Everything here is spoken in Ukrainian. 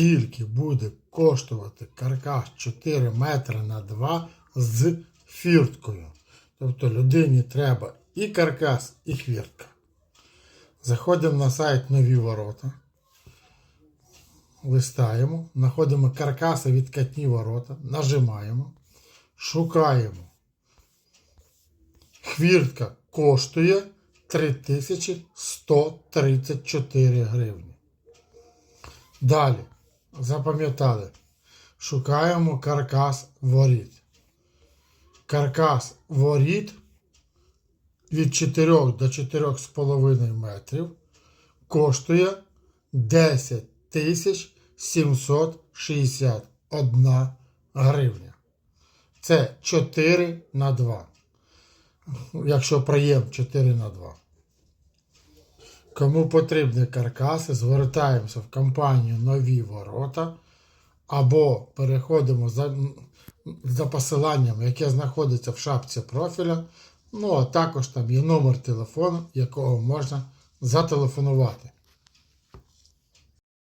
Скільки буде коштувати каркас 4 метри на 2 з фірткою? Тобто людині треба і каркас, і хвіртка. Заходимо на сайт Нові ворота. Листаємо, знаходимо каркаси відкатні ворота, нажимаємо, шукаємо. Хвіртка коштує 3134 гривні. Далі, запам'ятали, шукаємо каркас воріт. Каркас воріт від 4 до 4,5 метрів коштує 10 тисяч 761 гривня. Це 4 на 2. Якщо проєм 4 на 2. Кому потрібні каркаси, звертаємося в компанію Нові Ворота або переходимо за, за посиланням, яке знаходиться в шапці профіля. Ну, а також там є номер телефону, якого можна зателефонувати.